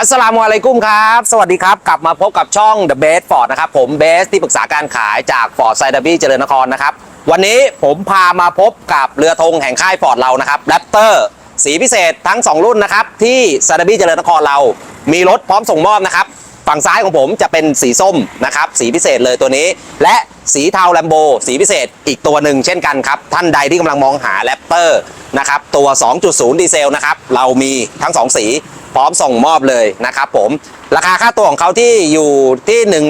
อัสสลามุอะลัยกุมครับ สวัสดีครับ กลับมาพบกับช่อง The Best Ford นะครับ ผมเบสที่ปรึกษาการขายจาก Ford ไซดับบี้เจริญนครนะครับ วันนี้ผมพามาพบกับเรือธงแห่งค่าย Ford เรานะครับแรปเตอร์สีพิเศษทั้ง 2 รุ่นนะครับ ที่ไซดับบี้เจริญนครเรา มีรถพร้อมส่งมอบนะครับ ฝั่งซ้ายของผมจะเป็นสีส้มนะครับ สีพิเศษเลยตัวนี้ และสีเทาแลมโบสีพิเศษอีกตัวหนึ่งเช่นกันครับ ท่านใดที่กำลังมองหาแรปเตอร์นะครับตัว 2.0 ดีเซลนะครับเรามีทั้ง 2 สี พร้อมส่งมอบเลยนะครับผม ราคาค่าตัวของเขาที่อยู่ที่1 7 6 9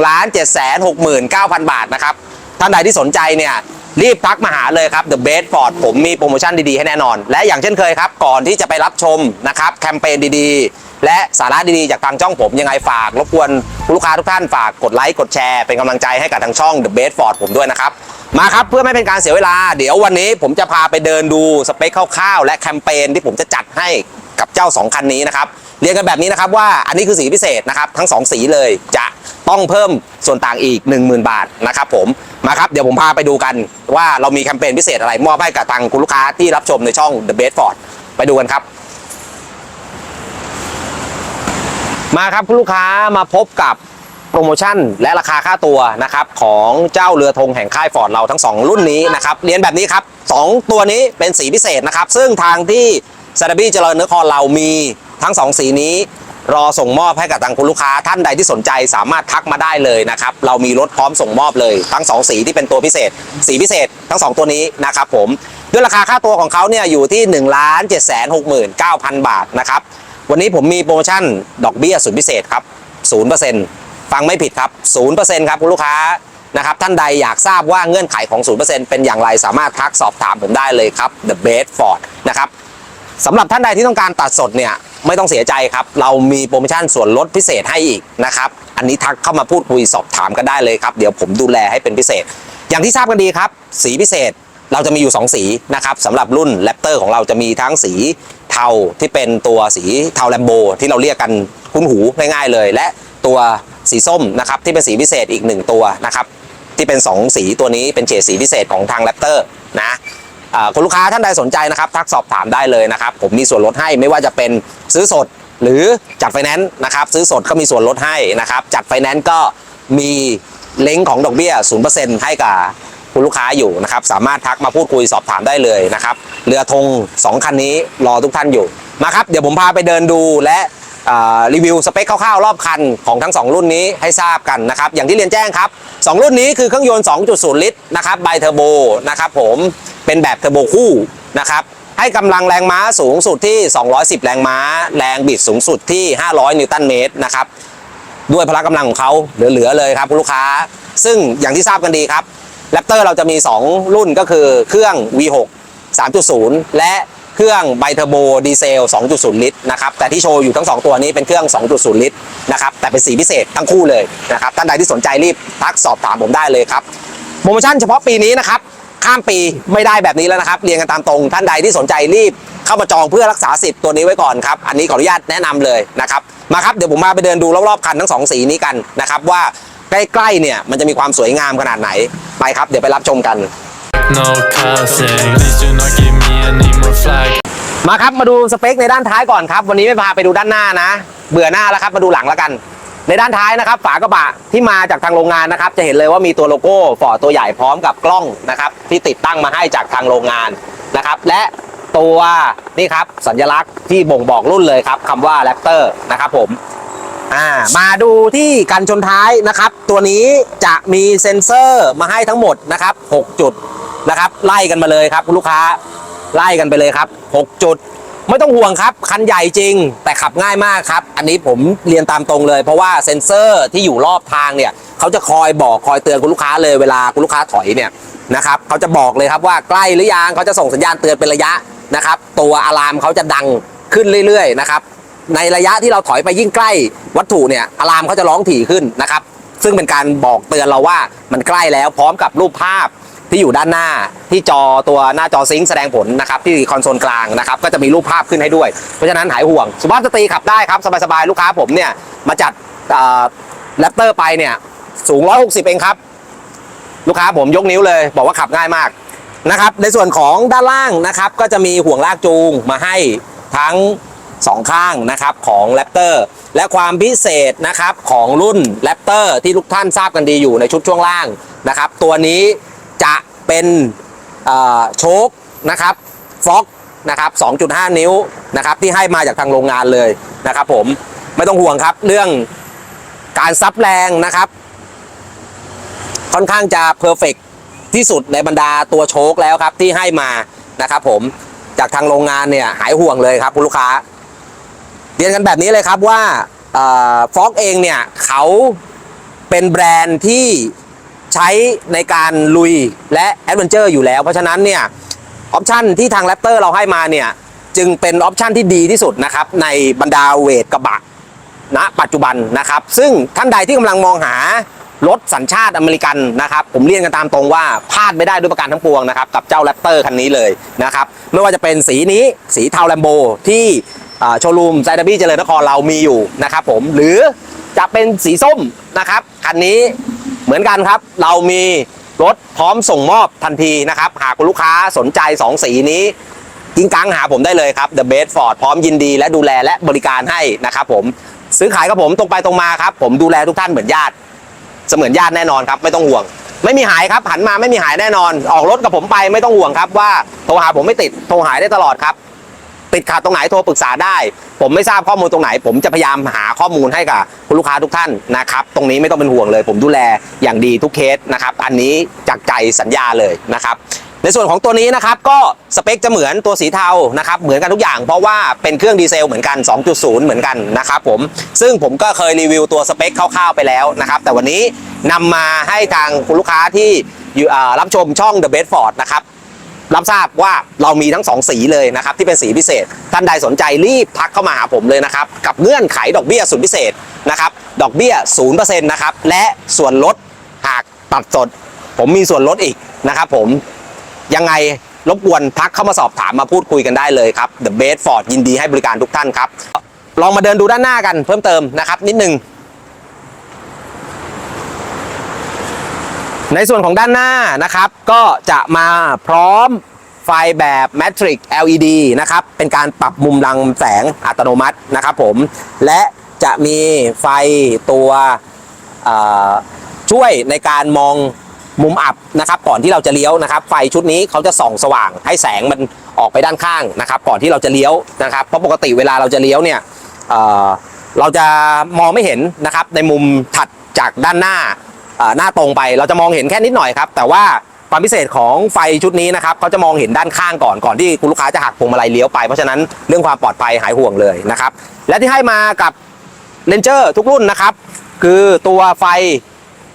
0 0 0บาทนะครับ ท่านใดที่สนใจเนี่ยรีบทักมาหาเลยครับ The Best Ford ผมมีโปรโมชั่นดี ๆ ให้แน่นอน และอย่างเช่นเคยครับ ก่อนที่จะไปรับชมนะครับ แคมเปญดีๆ และสาระดี ๆ จากทางช่องผมยังไงฝากรบกวนลูกค้าทุกท่านฝากกดไลค์ กดแชร์ เป็นกำลังใจให้กับทางช่อง The Best Ford ผมด้วยนะครับ มาครับ เพื่อไม่เป็นการเสียเวลา เดี๋ยววันนี้ผมจะพาไปเดินดูสเปคคร่าวๆและแคมเปญที่ผมจะจัดให้ กับเจ้า 2 คันนี้นะครับ เรียนกันแบบนี้นะครับว่าอันนี้คือสีพิเศษนะครับ ทั้ง 2 สีเลยจะต้องเพิ่มส่วนต่างอีก 10,000 บาทนะครับผมมาครับเดี๋ยวผมพาไปดูกันว่าเรามีแคมเปญพิเศษอะไรมอบให้กับทางคุณลูกค้าที่รับชมในช่อง The Best Ford ไปดูกันครับ มาครับคุณลูกค้ามาพบกับโปรโมชั่นและราคาค่าตัวนะครับของเจ้าเรือธงแห่งค่ายฟอร์ดเราทั้ง 2 รุ่นนี้นะครับเรียนแบบนี้ครับ 2 ตัวนี้เป็นสีพิเศษนะครับ ซึ่งทางที่ ซาดาบี้เจริญนครเรามีทั้ง 2 สีนี้ รอส่งมอบให้กับทางคุณลูกค้าท่านใดที่สนใจสามารถทักมาได้เลยนะครับ เรามีรถพร้อมส่งมอบเลย ทั้ง 2 สีที่เป็นตัวพิเศษ สีพิเศษทั้ง 2 ตัวนี้นะครับผมด้วยราคาค่าตัวของเขาเนี่ยอยู่ที่1 7 6 9 0 0 0บาทนะครับวันนี้ผมมีโปรโมชั่นดอกเบี้ยสุดพิเศษครับ0%ฟังไม่ผิดครับ0%ครับคุณลูกค้านะครับท่านใดอยากทราบว่าเงื่อนไขของ 0%เป็นอย่างไรสามารถทักสอบถามผมได้เลยครับ The Best Ford นะครับ สำหรับท่านใดที่ต้องการตัดสดเนี่ยไม่ต้องเสียใจครับ เรามีโปรโมชั่นส่วนลดพิเศษให้อีกนะครับ อันนี้ทักเข้ามาพูดคุยสอบถามกันได้เลยครับ เดี๋ยวผมดูแลให้เป็นพิเศษ อย่างที่ทราบกันดีครับ สีพิเศษเราจะมีอยู่ 2 สีนะครับสำหรับรุ่นแรปเตอร์ของเราจะมีทั้งสีเทาที่เป็นตัวสีเทาแลมโบที่เราเรียกกันคุ้นหูง่ายๆเลย และตัวสีส้มนะครับที่เป็นสีพิเศษอีกหนึ่งตัวนะครับที่เป็น 2 สีตัวนี้เป็นเฉดสีพิเศษของทางแรปเตอร์นะ คุณลูกค้าท่านใดสนใจนะครับทักสอบถามได้เลยนะครับ ผมมีส่วนลดให้ไม่ว่าจะเป็นซื้อสดหรือจัดไฟแนนซ์นะครับ ซื้อสดก็มีส่วนลดให้นะครับ จัดไฟแนนซ์ก็มีเล้งของดอกเบี้ย 0%ให้กับคุณลูกค้าอยู่นะครับ สามารถทักมาพูดคุยสอบถามได้เลยนะครับ เรือธง2 คันนี้รอทุกท่านอยู่มาครับ เดี๋ยวผมพาไปเดินดูและ รีวิวสเปคคร่าวๆรอบคันของทั้ง 2 รุ่นนี้ให้ทราบกันนะครับ อย่างที่เรียนแจ้งครับ 2 รุ่นนี้คือเครื่องยนต์ 2.0 ลิตรนะครับไบเทอร์โบนะครับผมเป็นแบบเทอร์โบคู่นะครับให้กำลังแรงม้าสูงสุดที่ 210 แรงม้า แรงบิดสูงสุดที่ 500 นิวตันเมตรนะครับด้วยพละกำลังของเขาเหลือๆเลยครับคุณลูกค้า ซึ่งอย่างที่ทราบกันดีครับแรปเตอร์เราจะมี 2 รุ่นก็คือเครื่อง V6 3.0 และ เครื่องไบเทอร์โบดีเซล 2.0 ลิตรนะครับแต่ที่โชว์อยู่ทั้ง 2 ตัวนี้เป็นเครื่อง 2.0 ลิตรนะครับแต่เป็นสีพิเศษทั้งคู่เลยนะครับท่านใดที่สนใจรีบทักสอบถามผมได้เลยครับโปรโมชั่นเฉพาะปีนี้นะครับข้ามปีไม่ได้แบบนี้แล้วนะครับ เรียนกันตามตรง ท่านใดที่สนใจรีบเข้ามาจองเพื่อรักษาสิทธิ์ตัวนี้ไว้ก่อนครับ อันนี้ขออนุญาตแนะนำเลยนะครับ มาครับเดี๋ยวผมมาไปเดินดูรอบๆคันทั้งสองสีนี้กันนะครับว่าใกล้ๆเนี่ยมันจะมีความสวยงามขนาดไหนไปครับ เดี๋ยวไปรับชมกัน No cussing. Please do not give me any more flack. มาครับมาดูสเปคในด้านท้ายก่อนครับ วันนี้ไม่พาไปดูด้านหน้านะ เบื่อหน้าแล้วครับมาดูหลังแล้วกัน ในด้านท้ายนะครับ ฝากระบะที่มาจากทางโรงงานนะครับ จะเห็นเลยว่ามีตัวโลโก้ฟอตัวใหญ่พร้อมกับกล้องนะครับ ที่ติดตั้งมาให้จากทางโรงงานนะครับ และตัวนี่ครับสัญลักษณ์ที่บ่งบอกรุ่นเลยครับคำว่าแรปเตอร์นะครับผมอ่ามาดูที่กันชนท้ายนะครับ ตัวนี้จะมีเซ็นเซอร์มาให้ทั้งหมดนะครับ 6 จุด นะครับ ไล่กันมาเลยครับคุณลูกค้าไล่กันไปเลยครับ6จุดไม่ต้องห่วงครับ คันใหญ่จริง แต่ขับง่ายมากครับ อันนี้ผมเรียนตามตรงเลย เพราะว่าเซ็นเซอร์ที่อยู่รอบทางเนี่ยเขาจะคอยบอกคอยเตือนคุณลูกค้าเลยเวลาคุณลูกค้าถอยเนี่ยนะครับเขาจะบอกเลยครับว่าใกล้หรือยังเขาจะส่งสัญญาณเตือนเป็นระยะนะครับ ตัวอะลามเขาจะดังขึ้นเรื่อยๆนะครับในระยะที่เราถอยไปยิ่งใกล้วัตถุเนี่ยอะลามเขาจะร้องถี่ขึ้นนะครับ ซึ่งเป็นการบอกเตือนเราว่ามันใกล้แล้วพร้อมกับรูปภาพ ที่อยู่ด้านหน้าที่จอตัวหน้าจอซิงค์แสดงผลนะครับที่คอนโซลกลางนะครับก็จะมีรูปภาพขึ้นให้ด้วย เพราะฉะนั้นหายห่วง สุภาพสตรีขับได้ครับ สบายๆ ลูกค้าผมเนี่ยมาจัดแรปเตอร์ไปเนี่ยสูง 160 เองครับ ลูกค้าผมยกนิ้วเลย บอกว่าขับง่ายมากนะครับในส่วนของด้านล่างนะครับก็จะมีห่วงลากจูงมาให้ทั้งสองข้างนะครับของแรปเตอร์และความพิเศษนะครับของรุ่นแรปเตอร์ที่ทุกท่านทราบกันดีอยู่ในชุดช่วงล่างนะครับตัวนี้ จะเป็นโชคนะครับฟ็อกนะครับ 2.5 นิ้วนะครับที่ให้มาจากทางโรงงานเลยนะครับ ผมไม่ต้องห่วงครับเรื่องการซับแรงนะครับ ค่อนข้างจะเพอร์เฟกที่สุดในบรรดาตัวโชคแล้วครับที่ให้มานะครับ ผมจากทางโรงงานเนี่ยหายห่วงเลยครับคุณลูกค้า เรียนกันแบบนี้เลยครับว่าฟ็อกเองเนี่ยเขาเป็นแบรนด์ที่ ใช้ในการลุยและแอดเวนเจอร์อยู่แล้ว เพราะฉะนั้นเนี่ยออปชันที่ทางแรปเตอร์เราให้มาเนี่ยจึงเป็นออปชันที่ดีที่สุดนะครับในบรรดาเวทกระบะณปัจจุบันนะครับ ซึ่งท่านใดที่กำลังมองหารถสัญชาติอเมริกันนะครับ ผมเรียนกันตามตรงว่าพลาดไม่ได้ด้วยประการทั้งปวงนะครับ กับเจ้าแรปเตอร์คันนี้เลยนะครับ ไม่ว่าจะเป็นสีนี้สีเทาแลมโบที่โชว์รูมไซดับบี้เจริญนครเรามีอยู่นะครับผมหรือจะเป็นสีส้มนะครับคันนี้ เหมือนกันครับ เรามีรถพร้อมส่งมอบทันทีนะครับ หากคุณลูกค้าสนใจ 2 สีนี้กิ้งกังหาผมได้เลยครับ The Best Ford พร้อมยินดีและดูแลและบริการให้นะครับผมซื้อขายกับผมตรงไปตรงมาครับ ผมดูแลทุกท่านเหมือนญาติ เสมือนญาติแน่นอนครับไม่ต้องห่วง ไม่มีหายครับหันมาไม่มีหายแน่นอน ออกรถกับผมไปไม่ต้องห่วงครับว่าโทรหาผมไม่ติดโทรหายได้ตลอดครับ ติดขัดตรงไหนโทรปรึกษาได้ ผมไม่ทราบข้อมูลตรงไหน ผมจะพยายามหาข้อมูลให้กับคุณลูกค้าทุกท่านนะครับตรงนี้ไม่ต้องเป็นห่วงเลย ผมดูแลอย่างดีทุกเคสนะครับอันนี้จากใจสัญญาเลยนะครับในส่วนของตัวนี้นะครับก็สเปคจะเหมือนตัวสีเทานะครับเหมือนกันทุกอย่างเพราะว่าเป็นเครื่องดีเซลเหมือนกัน 2.0 เหมือนกันนะครับผมซึ่งผมก็เคยรีวิวตัวสเปคคร่าวๆไปแล้วนะครับแต่วันนี้นำมาให้ทางคุณลูกค้าที่รับชมช่อง The Best Ford นะครับ รับทราบว่าเรามีทั้ง 2 สีเลยนะครับที่เป็นสีพิเศษ ท่านใดสนใจรีบทักเข้ามาหาผมเลยนะครับ กับเงื่อนไขดอกเบี้ยสุดพิเศษนะครับดอกเบี้ย0%นะครับและส่วนลดหากตัดสด ผมมีส่วนลดอีกนะครับผมยังไงรบกวนทักเข้ามาสอบถามมาพูดคุยกันได้เลยครับ The Best Ford ยินดีให้บริการทุกท่านครับ ลองมาเดินดูด้านหน้ากันเพิ่มเติมนะครับนิดนึง ในส่วนของด้านหน้านะครับ ก็จะมาพร้อมไฟแบบ Matrix LED นะครับ เป็นการปรับมุมรังแสงอัตโนมัตินะครับผม และจะมีไฟตัวช่วยในการมองมุมอับนะครับก่อนที่เราจะเลี้ยวนะครับ ไฟชุดนี้เขาจะส่องสว่างให้แสงมันออกไปด้านข้างนะครับ ก่อนที่เราจะเลี้ยวนะครับ เพราะปกติเวลาเราจะเลี้ยวเนี่ยเเราจะมองไม่เห็นนะครับในมุมถัดจากด้านหน้า หน้าตรงไป เราจะมองเห็นแค่นิดหน่อยครับ แต่ว่าความพิเศษของไฟชุดนี้นะครับเขาจะมองเห็นด้านข้างก่อนก่อนที่คุณลูกค้าจะหักพวงมาลัยเลี้ยวไปเพราะฉะนั้นเรื่องความปลอดภัยหายห่วงเลยนะครับ และที่ให้มากับเลนเจอร์ทุกรุ่นนะครับ คือตัวไฟ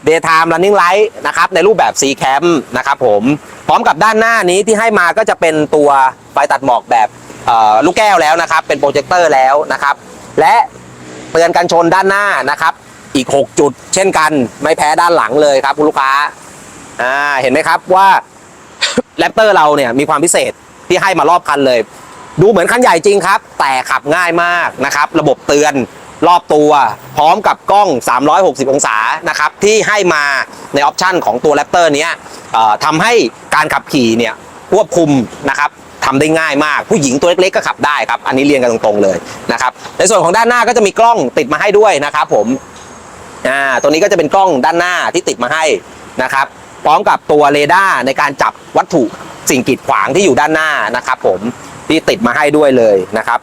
Daytime Running Light นะครับในรูปแบบ C Cam นะครับผมพร้อมกับด้านหน้านี้ที่ให้มาก็จะเป็นตัวไฟตัดหมอกแบบลูกแก้วแล้วนะครับ เป็นโปรเจคเตอร์แล้วนะครับ และเตือนกันชนด้านหน้านะครับ อีก 6 จุด เช่นกันไม่แพ้ด้านหลังเลยครับคุณลูกค้าอ่าเห็นไหมครับว่าแรปเตอร์เราเนี่ยมีความพิเศษที่ให้มารอบคันเลย ดูเหมือนคันใหญ่จริงครับ แต่ขับง่ายมากนะครับ ระบบเตือนรอบตัว พร้อมกับกล้อง 360 องศานะครับ ที่ให้มาในออปชันของตัวแรปเตอร์นี้ทำให้การขับขี่เนี่ยควบคุมนะครับทำได้ง่ายมาก ผู้หญิงตัวเล็กๆก็ขับได้ครับ อันนี้เรียนกันตรงๆเลยนะครับ ในส่วนของด้านหน้าก็จะมีกล้องติดมาให้ด้วยนะครับผม อ่าตัวนี้ก็จะเป็นกล้องด้านหน้าที่ติดมาให้นะครับ พร้อมกับตัวเรดาร์ในการจับวัตถุสิ่งกีดขวางที่อยู่ด้านหน้านะครับ ผมที่ติดมาให้ด้วยเลยนะครับ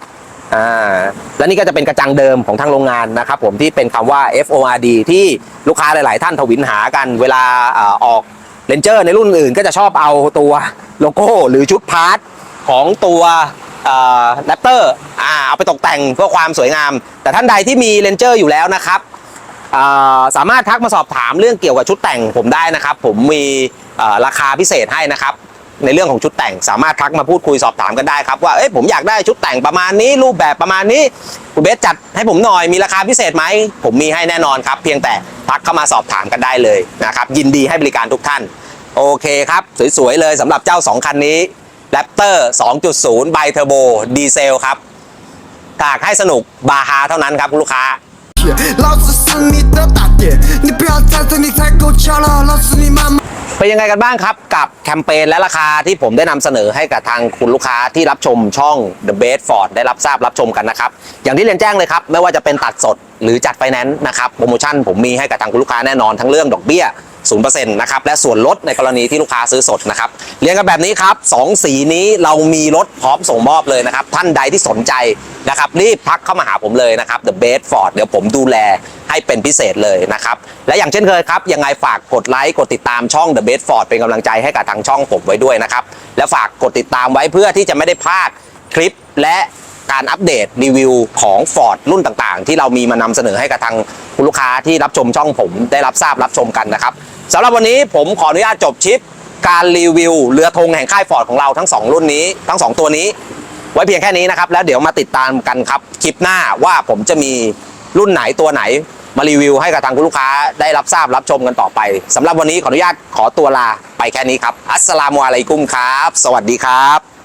อ่าและนี่ก็จะเป็นกระจังเดิมของทางโรงงานนะครับ ผมที่เป็นคำว่า FORD ที่ลูกค้าหลาย ๆ ท่านทวินหากันเวลาออกเลนเจอร์ในรุ่นอื่นก็จะชอบเอาตัวโลโก้หรือชุดพาร์ทของตัวแรปเตอร์อ่าเอาไปตกแต่งเพื่อความสวยงาม แต่ท่านใดที่มีเลนเจอร์อยู่แล้วนะครับ สามารถทักมาสอบถามเรื่องเกี่ยวกับชุดแต่งผมได้นะครับ ผมมีราคาพิเศษให้นะครับ ในเรื่องของชุดแต่งสามารถทักมาพูดคุยสอบถามกันได้ครับว่าเอ้ยผมอยากได้ชุดแต่งประมาณนี้รูปแบบประมาณนี้คุณเบสจัดให้ผมหน่อยมีราคาพิเศษไหมผมมีให้แน่นอนครับ เพียงแต่ทักเข้ามาสอบถามกันได้เลยนะครับ ยินดีให้บริการทุกท่าน โอเคครับสวยๆเลยสำหรับเจ้า 2 คันนี้ Raptor 2.0 b i Turbo ดีเซลครับกากให้สนุกบาฮาเท่านั้นครับคุณลูกค้า， 老子是你的大爹，你不要在这里太狗叫了，老子你妈妈。 เป็นยังไงกันบ้างครับ กับแคมเปญและราคาที่ผมได้นำเสนอให้กับทางคุณลูกค้าที่รับชมช่อง The Best Ford ได้รับทราบรับชมกันนะครับ อย่างที่เรียนแจ้งเลยครับ ไม่ว่าจะเป็นตัดสดหรือจัดไฟแนนซ์นะครับโปรโมชั่นผมมีให้กับทางคุณลูกค้าแน่นอนทั้งเรื่องดอกเบี้ย 0%นะครับและส่วนลดในกรณีที่ลูกค้าซื้อสดนะครับเรียนกันแบบนี้ครับสองสีนี้เรามีรถพร้อมส่งมอบเลยนะครับท่านใดที่สนใจนะครับรีบทักเข้ามาหาผมเลยนะครับ The Best Ford เดี๋ยวผมดูแลให้เป็นพิเศษเลยนะครับ และอย่างเช่นเคยครับยังไงฝากกดไลค์กดติดตามช่อง The Best Ford เป็นกำลังใจให้กับทางช่องผมไว้ด้วยนะครับ และฝากกดติดตามไว้เพื่อที่จะไม่ได้พลาดคลิปและการอัปเดตรีวิวของ Ford รุ่นต่างๆ ที่เรามีมานำเสนอให้กับทางคุณลูกค้าที่รับชมช่องผมได้รับทราบรับชมกันนะครับ สำหรับวันนี้ผมขออนุญาตจบชิป การรีวิวเรือธงแห่งค่ายฟอร์ดของเราทั้งสองรุ่นนี้ทั้งสองตัวนี้ ไว้เพียงแค่นี้นะครับ แล้วเดี๋ยวมาติดตามกันครับคลิปหน้าว่าผมจะมีรุ่นไหนตัวไหนมารีวิวให้กับทางคุณลูกค้าได้รับทราบรับชมกันต่อไปสำหรับวันนี้ขออนุญาตขอตัวลาไปแค่นี้ครับอัสสลามุอะลัยกุมครับ สวัสดีครับ